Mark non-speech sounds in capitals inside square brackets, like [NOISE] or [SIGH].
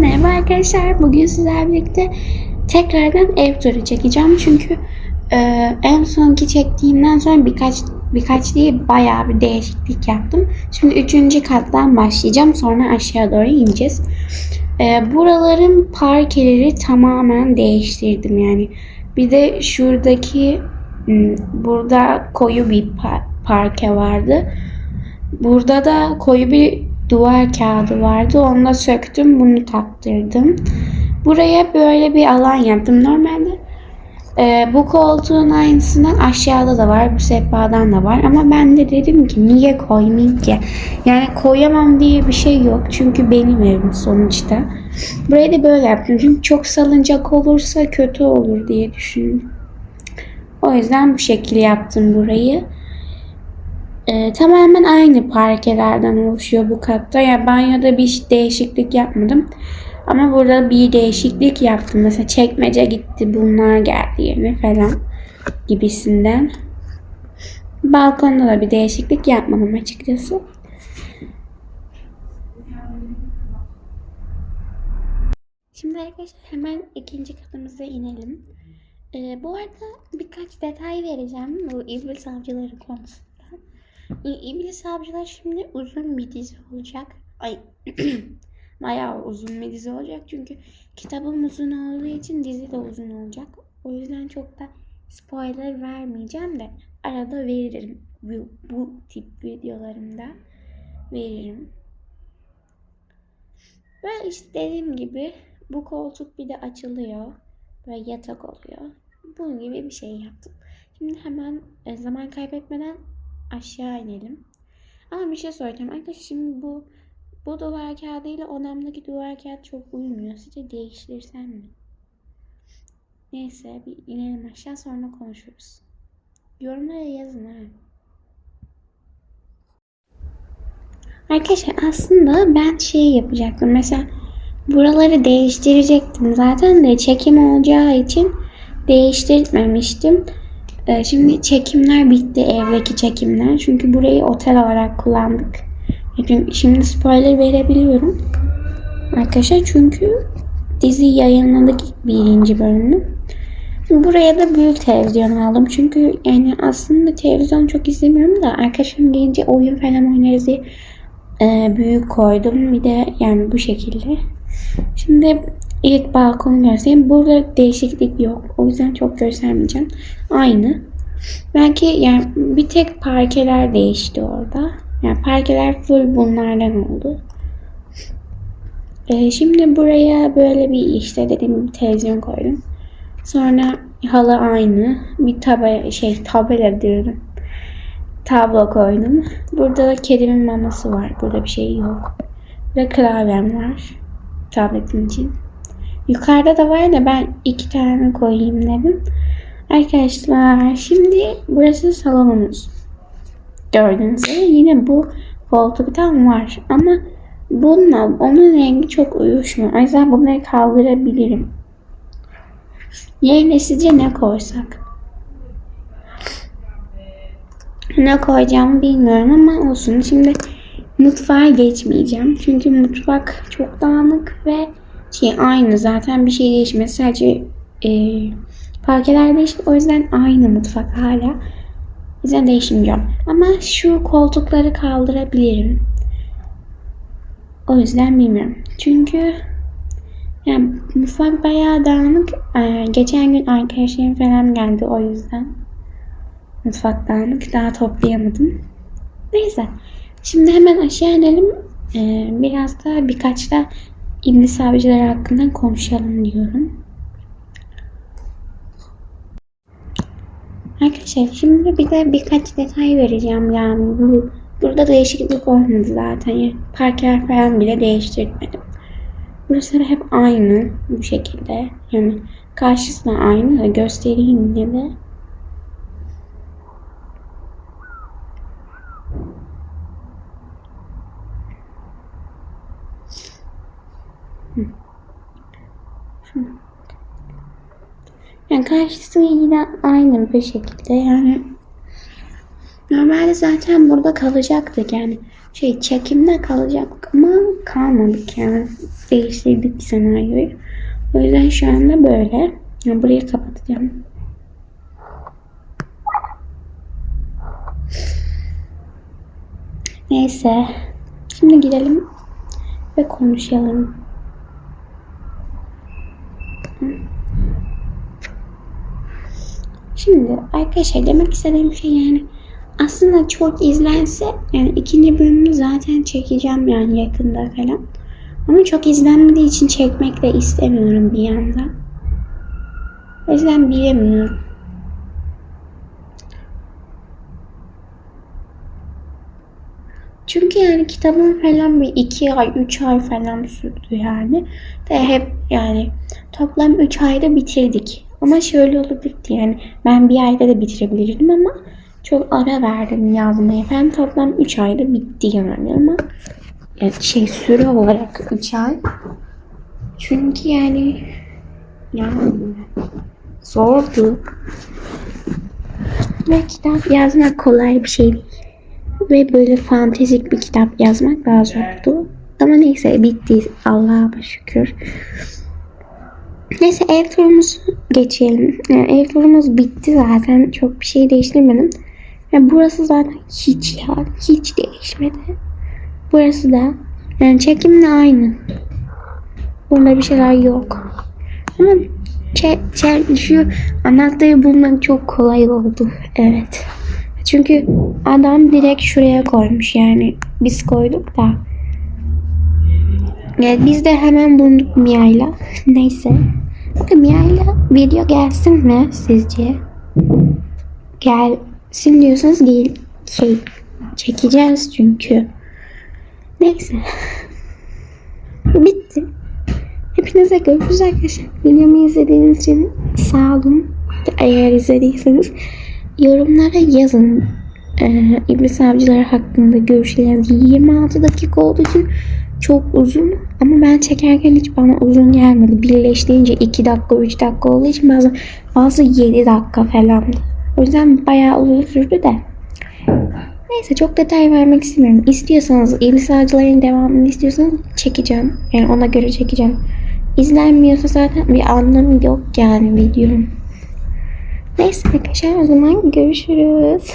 Merhaba arkadaşlar. Bugün sizlerle birlikte tekrardan ev turu çekeceğim. Çünkü e, en sonki çektiğimden sonra birkaç birkaç değil bayağı bir değişiklik yaptım. Şimdi üçüncü kattan başlayacağım. Sonra aşağı doğru ineceğiz. E, buraların parkeleri tamamen değiştirdim yani. Bir de şuradaki burada koyu bir pa- parke vardı. Burada da koyu bir duvar kağıdı vardı. Onu da söktüm. Bunu taktırdım. Buraya böyle bir alan yaptım. Normalde e, bu koltuğun aynısından aşağıda da var. Bu sehpadan da var. Ama ben de dedim ki niye koymayayım ki? Yani koyamam diye bir şey yok. Çünkü benim evim sonuçta. Burayı da böyle yaptım. Çünkü çok salıncak olursa kötü olur diye düşündüm. O yüzden bu şekilde yaptım burayı. Ee, tamamen aynı parkelerden oluşuyor bu katta. Yani banyoda bir değişiklik yapmadım. Ama burada bir değişiklik yaptım. Mesela çekmece gitti, bunlar geldi yerine falan gibisinden. Balkonda da bir değişiklik yapmadım açıkçası. Şimdi arkadaşlar hemen ikinci katımıza inelim. Ee, bu arada birkaç detay vereceğim bu İblis Avcıları konusunda. İblis Avcılar şimdi uzun bir dizi olacak. Ay [CLEARS THROAT] bayağı uzun bir dizi olacak çünkü kitabım uzun olduğu için dizi de uzun olacak. O yüzden çok da spoiler vermeyeceğim de arada veririm. Bu, bu tip videolarımda veririm. Ve işte dediğim gibi bu koltuk bir de açılıyor. Böyle yatak oluyor. Bunun gibi bir şey yaptım. Şimdi hemen e, zaman kaybetmeden aşağı inelim. Ama bir şey söyleyeceğim. Arkadaşlar şimdi bu bu duvar kağıdıyla odamdaki duvar kağıdı çok uymuyor. Sizce değiştirsem mi? Neyse bir inelim aşağı sonra konuşuruz. Yorumlara yazın ha. Arkadaşlar aslında ben şey yapacaktım. Mesela buraları değiştirecektim zaten de çekim olacağı için değiştirmemiştim. Ee, Şimdi çekimler bitti evdeki çekimler. Çünkü burayı otel olarak kullandık. Şimdi spoiler verebiliyorum. Arkadaşlar çünkü dizi yayınladık birinci. Şimdi buraya da büyük televizyon aldım. Çünkü yani aslında televizyon çok izlemiyorum da arkadaşım gelince oyun falan oynarız diye e, büyük koydum. Bir de yani bu şekilde. Şimdi ilk balkonu göstereyim. Burada değişiklik yok. O yüzden çok göstermeyeceğim. Aynı. Belki yani bir tek parkeler değişti orada. Yani parkeler full bunlardan oldu. Ee, şimdi buraya böyle bir işte dediğim gibi televizyon koydum. Sonra halı aynı. Bir tabela şey tabela diyorum. Tablo koydum. Burada da kedimin maması var. Burada bir şey yok. Ve klavyem var. Tabletim için. Yukarıda da var da ben iki tane koyayım dedim. Arkadaşlar şimdi burası salonumuz. Gördüğünüz gibi yine bu koltuktan var. Ama bununla onun rengi çok uyuşmuyor. O yüzden bunları kaldırabilirim. Yerine sizce ne koysak? Ne koyacağımı bilmiyorum ama olsun. Şimdi mutfağa geçmeyeceğim. Çünkü mutfak çok dağınık ve şey aynı zaten bir şey değişmedi. Sadece e, parkeler değişti. O yüzden aynı mutfak hala. O yüzden değişmeyeceğim. Ama şu koltukları kaldırabilirim. O yüzden bilmiyorum. Çünkü yani mutfak bayağı dağınık. Ee, geçen gün arkadaşlarım falan geldi o yüzden. Mutfak dağınık. Daha toplayamadım. Neyse. Şimdi hemen aşağı inelim. Ee, biraz da birkaç da İblis Avcıları hakkında konuşalım diyorum. Arkadaşlar şimdi bir de birkaç detay vereceğim yani bu burada değişiklik olmadı zaten yani parkeler falan bile değiştirmedim. Burası da hep aynı bu şekilde yani karşısı da aynı da göstereyim yine de. Yani karşısı yine aynı bir şekilde yani normalde zaten burada kalacaktık yani şey çekimde kalacaktık ama kalmadık yani değiştirdik senaryoyu. O yüzden şu anda böyle. Yani burayı kapatacağım. Neyse. Şimdi gidelim ve konuşalım. Şimdi arkadaşlar demek istediğim şey yani aslında çok izlense yani ikinci bölümünü zaten çekeceğim yani yakında falan. Ama çok izlenmediği için çekmek de istemiyorum bir yandan. O yüzden bilemiyorum. Çünkü yani kitabın falan bir iki ay, üç ay falan sürdü yani. De hep yani toplam üç ayda bitirdik. Ama şöyle olabilirdi yani ben bir ayda da bitirebilirdim ama çok ara verdim yazmaya. Ben toplam üç ayda bitti yani ama yani şey süre olarak üç ay. Çünkü yani yani zordu. Ve kitap yazmak kolay bir şey değil. Ve böyle fantezik bir kitap yazmak daha zordu. Ama neyse bitti Allah'a şükür. Neyse ev turumuzu geçelim. Yani ev turumuz bitti zaten. Çok bir şey değiştirmedim. Ve burası zaten hiç ya hiç değişmedi. Burası da yani çekimle aynı. Bunda bir şeyler yok. Ama şu anahtarı bulmak çok kolay oldu. Evet. Çünkü adam direkt şuraya koymuş yani. Biz koyduk da. Yani biz de hemen bulduk Mia'yla. Neyse. Mia'yla video gelsin mi sizce? Gelsin diyorsanız gel şey çekeceğiz çünkü. Neyse. [LAUGHS] Bitti. Hepinize görüşürüz arkadaşlar. Videomu izlediğiniz için sağ olun. Eğer izlediyseniz yorumlara yazın. Ee, İblis Avcılar hakkında görüşleriniz 26 dakika olduğu için çok uzun ama ben çekerken hiç bana uzun gelmedi. Birleştiğince 2 dakika 3 dakika olduğu için bazı, bazı 7 dakika falandı. O yüzden bayağı uzun sürdü de. Neyse çok detay vermek istemiyorum. İstiyorsanız İblis devamını istiyorsanız çekeceğim. Yani ona göre çekeceğim. İzlenmiyorsa zaten bir anlamı yok yani videonun. Neyse arkadaşlar o zaman görüşürüz.